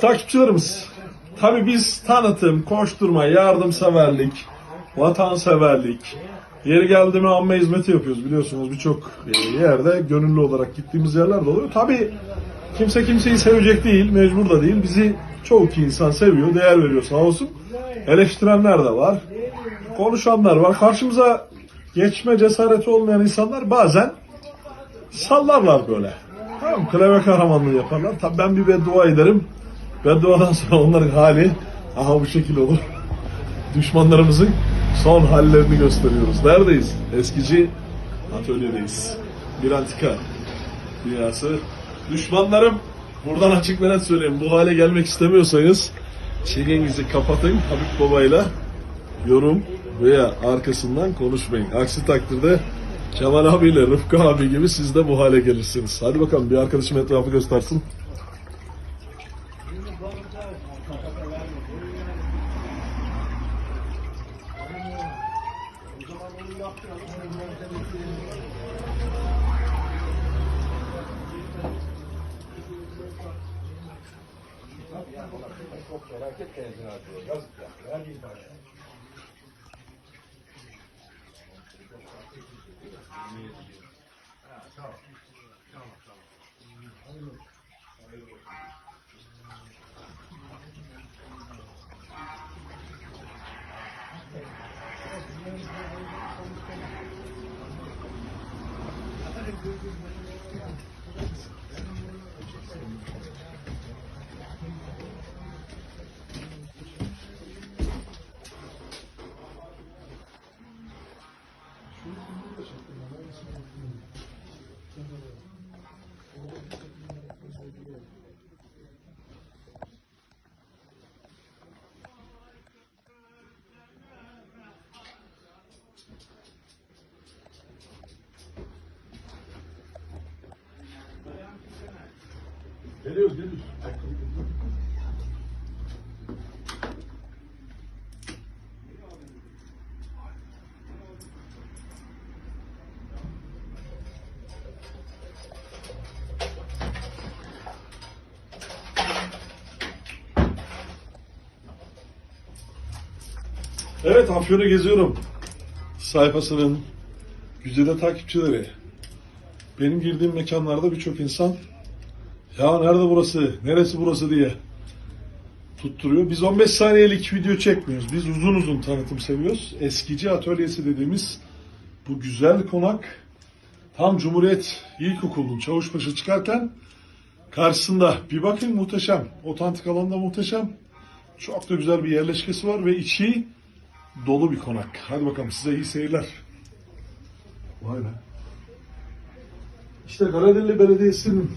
Takipçilerimiz, tabii biz tanıtım, koşturma, yardımseverlik, vatanseverlik, yeri geldi mi amme hizmeti yapıyoruz biliyorsunuz birçok e, yerde gönüllü olarak gittiğimiz yerler de oluyor. Tabii kimse kimseyi sevecek değil, mecbur da değil. Bizi çoğu insan seviyor, değer veriyor sağ olsun. Eleştirenler de var, konuşanlar var. Karşımıza geçme cesareti olmayan insanlar bazen sallarlar böyle. Tamam kleve kahramanlığı yaparlar. Tabii ben bir beddua ederim. Bedduadan sonra onların hali aha bu şekil olur. Düşmanlarımızın son hallerini gösteriyoruz. Neredeyiz? Eskici atölyedeyiz. Bir antika dünyası. Düşmanlarım buradan açık ve net söyleyeyim. Bu hale gelmek istemiyorsanız çenenizi kapatın Habib Baba'yla yorum veya arkasından konuşmayın. Aksi takdirde Kemal abiyle Rıfkı abi gibi siz de bu hale gelirsiniz. Hadi bakalım bir arkadaşım etrafı göstersin. Çok felaket tezir atıyor. Yazık ya. Her bir başlıyor. Geliyoruz geliyoruz. Evet Afyon'u geziyorum. Sayfasının güzide takipçileri. Benim girdiğim mekanlarda birçok insan ya nerede burası, neresi burası diye tutturuyor. Biz 15 saniyelik video çekmiyoruz. Biz uzun uzun tanıtım seviyoruz. Eskici atölyesi dediğimiz bu güzel konak tam Cumhuriyet İlkokulu'nun Çavuşbaşı çıkarken karşısında bir bakın muhteşem. Otantik alanda muhteşem. Çok da güzel bir yerleşkesi var ve içi dolu bir konak. Hadi bakalım size iyi seyirler. Vay be. İşte Karadeniz Belediyesi'nin